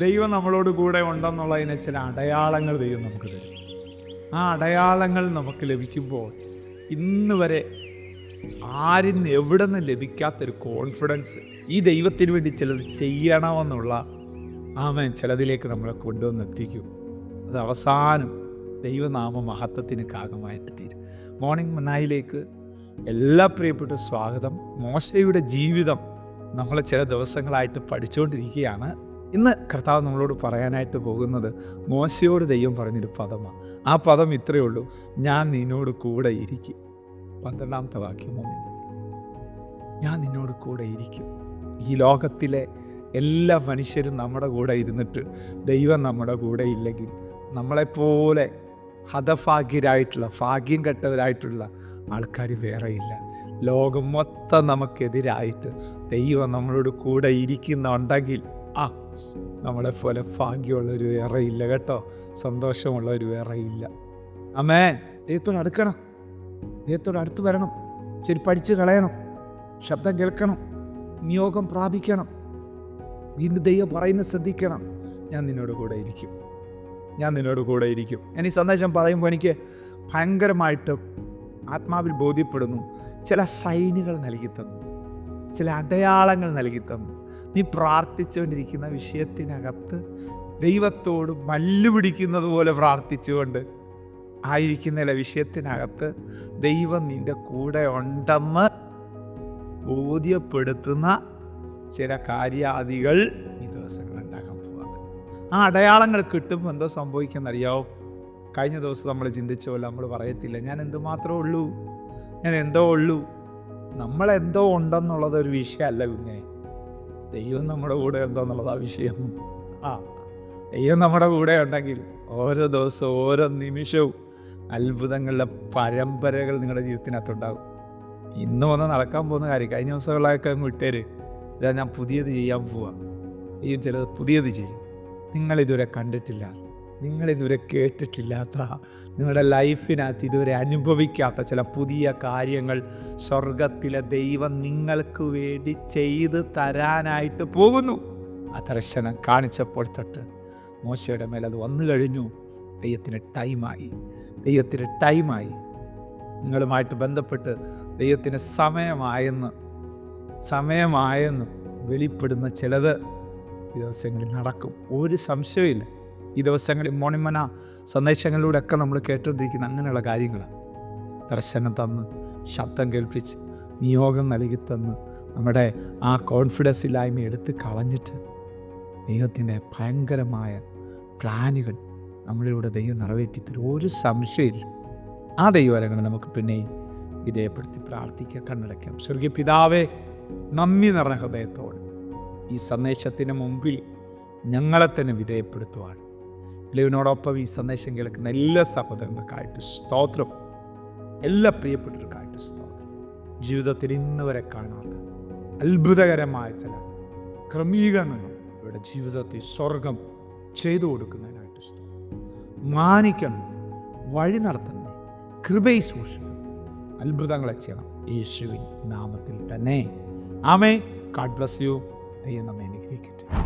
ദൈവം നമ്മളോട് കൂടെ ഉണ്ടെന്നുള്ളതിന് ചില അടയാളങ്ങൾ ദൈവം നമുക്ക് തരും. ആ അടയാളങ്ങൾ നമുക്ക് ലഭിക്കുമ്പോൾ ഇന്ന് വരെ ആരും എവിടെ നിന്ന് ലഭിക്കാത്തൊരു കോൺഫിഡൻസ് ഈ ദൈവത്തിന് വേണ്ടി ചിലത് ചെയ്യണമെന്നുള്ള ആമൻ ചിലതിലേക്ക് നമ്മളെ കൊണ്ടുവന്ന് എത്തിക്കും. അത് അവസാനം ദൈവനാമ മഹത്വത്തിന് കാകമായിട്ട് തീരും. മോർണിംഗ് മനായിലേക്ക് എല്ലാ പ്രിയപ്പെട്ട സ്വാഗതം. മോശയുടെ ജീവിതം നമ്മൾ ചില ദിവസങ്ങളായിട്ട് പഠിച്ചുകൊണ്ടിരിക്കുകയാണ്. ഇന്ന് കർത്താവ് നമ്മളോട് പറയാനായിട്ട് പോകുന്നത് മോശയോട് ദൈവം പറഞ്ഞൊരു പദമാണ് ആ പദം ഇത്രയേ ഉള്ളൂ. ഞാൻ നിന്നോട് കൂടെ ഇരിക്കും. പന്ത്രണ്ടാമത്തെ വാക്യം ഞാൻ നിന്നോട് കൂടെ ഇരിക്കും. ഈ ലോകത്തിലെ എല്ലാ മനുഷ്യരും നമ്മുടെ കൂടെ ഇരുന്നിട്ട് ദൈവം നമ്മുടെ കൂടെ ഇല്ലെങ്കിൽ നമ്മളെപ്പോലെ ഹതഭാഗ്യരായിട്ടുള്ള ഭാഗ്യം കെട്ടവരായിട്ടുള്ള ആൾക്കാർ വേറെയില്ല ലോകം മൊത്തം നമുക്കെതിരായിട്ട് ദൈവം നമ്മളോട് കൂടെ ഇരിക്കുന്നുണ്ടെങ്കിൽ ആ നമ്മളെ പോലെ ഭാഗ്യമുള്ളൊരു വേറെ ഇല്ല കേട്ടോ. സന്തോഷമുള്ള ഒരു വേറെ ഇല്ല അമ്മേ ദൈവത്തോട് അടുക്കണം. ദൈവത്തോട് അടുത്ത് വരണം. ശരി പഠിച്ച് കളയണം. ശബ്ദം കേൾക്കണം. നിയോഗം പ്രാപിക്കണം. വീണ്ടും ദൈവം പറയുന്നത് ശ്രദ്ധിക്കണം. ഞാൻ നിന്നോട് കൂടെ ഇരിക്കും. ഞാൻ നിന്നോട് കൂടെ ഇരിക്കും. ഞാൻ ഈ സന്ദേശം പറയുമ്പോൾ എനിക്ക് ഭയങ്കരമായിട്ട് ആത്മാവിൽ ബോധ്യപ്പെടുന്നു. ചില സൈനുകൾ നൽകി തന്നു. ചില അടയാളങ്ങൾ നൽകി തന്നു. നീ പ്രാർത്ഥിച്ചുകൊണ്ടിരിക്കുന്ന വിഷയത്തിനകത്ത് ദൈവത്തോട് മല്ലു പിടിക്കുന്നത് പോലെ പ്രാർത്ഥിച്ചുകൊണ്ട് ആയിരിക്കുന്ന വിഷയത്തിനകത്ത് ദൈവം നിന്റെ കൂടെ ഉണ്ടെന്ന് ബോധ്യപ്പെടുത്തുന്ന ചില കാര്യാദികൾ ഈ ദിവസങ്ങൾ ഉണ്ടാക്കാൻ പോവാണ്. ആ അടയാളങ്ങൾ കിട്ടുമ്പോൾ എന്തോ സംഭവിക്കുന്നറിയാവോ കഴിഞ്ഞ ദിവസം നമ്മൾ ചിന്തിച്ച പോലെ നമ്മൾ പറയത്തില്ല ഞാൻ എന്തുമാത്രമേ ഉള്ളൂ? ഞാൻ എന്തോ ഉള്ളൂ? നമ്മളെന്തോ ഉണ്ടെന്നുള്ളത് ഒരു വിഷയമല്ല പിന്നെ ദൈവം നമ്മുടെ കൂടെ ഉണ്ടോന്നുള്ളത് ആ വിഷയം. ആ. ദൈവം നമ്മുടെ കൂടെ ഉണ്ടെങ്കിൽ ഓരോ ദിവസവും ഓരോ നിമിഷവും അത്ഭുതങ്ങളുടെ പരമ്പരകൾ നിങ്ങളുടെ ജീവിതത്തിനകത്തുണ്ടാകും. ഇന്ന് വന്ന് നടക്കാൻ പോകുന്ന കാര്യം കഴിഞ്ഞ ദിവസങ്ങളൊക്കെ അങ്ങ് വിട്ടേര്. ഇതാ ഞാൻ പുതിയത് ചെയ്യാൻ പോവാം. ഈ ചിലത് പുതിയത് ചെയ്യും. നിങ്ങളിതുവരെ കണ്ടിട്ടില്ല. നിങ്ങളിതുവരെ കേട്ടിട്ടില്ലാത്ത നിങ്ങളുടെ ലൈഫിനകത്ത് ഇതുവരെ അനുഭവിക്കാത്ത ചില പുതിയ കാര്യങ്ങൾ സ്വർഗത്തിലെ ദൈവം നിങ്ങൾക്ക് വേണ്ടി ചെയ്ത് തരാനായിട്ട് പോകുന്നു. ആ ദർശനം കാണിച്ചപ്പോൾ തൊട്ട് മോശയുടെ മേലെ അത് വന്നു കഴിഞ്ഞു. ദൈവത്തിന് ടൈമായി ദൈവത്തിന് ടൈമായി. നിങ്ങളുമായിട്ട് ബന്ധപ്പെട്ട് ദൈവത്തിന് സമയമായെന്ന് സമയമായെന്ന് വെളിപ്പെടുന്ന ചിലത് ദിവസങ്ങളിൽ നടക്കും. ഒരു സംശയമില്ല ഈ ദിവസങ്ങളിൽ മോണിമന സന്ദേശങ്ങളിലൂടെയൊക്കെ നമ്മൾ കേട്ടുകൊണ്ടിരിക്കുന്ന അങ്ങനെയുള്ള കാര്യങ്ങളാണ് ദർശനം തന്ന് ശബ്ദം കേൾപ്പിച്ച് നിയോഗം നൽകി തന്ന് നമ്മുടെ ആ കോൺഫിഡൻസ് ഇല്ലായ്മ എടുത്ത് കളഞ്ഞിട്ട് ദൈവത്തിന്റെ ഭയങ്കരമായ പ്ലാനുകൾ നമ്മളിലൂടെ ദൈവം നിറവേറ്റി തരും. ഒരു സംശയമില്ല ആ ദൈവവരങ്ങൾ നമുക്ക് പിന്നെയും വിധേയപ്പെടുത്തി പ്രാർത്ഥിക്കുക കണ്ണടയ്ക്കാം. സ്വർഗീയ പിതാവെ നന്ദി നിറഞ്ഞ ഈ സന്ദേശത്തിന് മുമ്പിൽ ഞങ്ങളെ തന്നെ വിധേയപ്പെടുത്തുവാൻ. ഇലവിനോടൊപ്പം ഈ സന്ദേശം കേൾക്കുന്ന എല്ലാ സഹോദരങ്ങൾക്കായിട്ട് സ്തോത്രം. എല്ലാ പ്രിയപ്പെട്ടവർക്കായിട്ട് സ്തോത്രം. ജീവിതത്തിൽ ഇന്ന് വരെ കാണാത്ത അത്ഭുതകരമായ ചില ക്രമീകരണങ്ങൾ ഇവരുടെ ജീവിതത്തിൽ സ്വർഗം ചെയ്തു കൊടുക്കുന്നതിനായിട്ട് സ്തോത്രം. മാനിക്കണം വഴി നടത്തണം കൃപയെ സൂക്ഷിക്കണം. അത്ഭുതങ്ങളെ ചെയ്യണം. യേശുവിൻ നാമത്തിൽ തന്നെ. ആമേ ഗാഡ് ബ്ലസ് യു. ദൈവം നമ്മെ അനുഗ്രഹിക്കട്ടെ.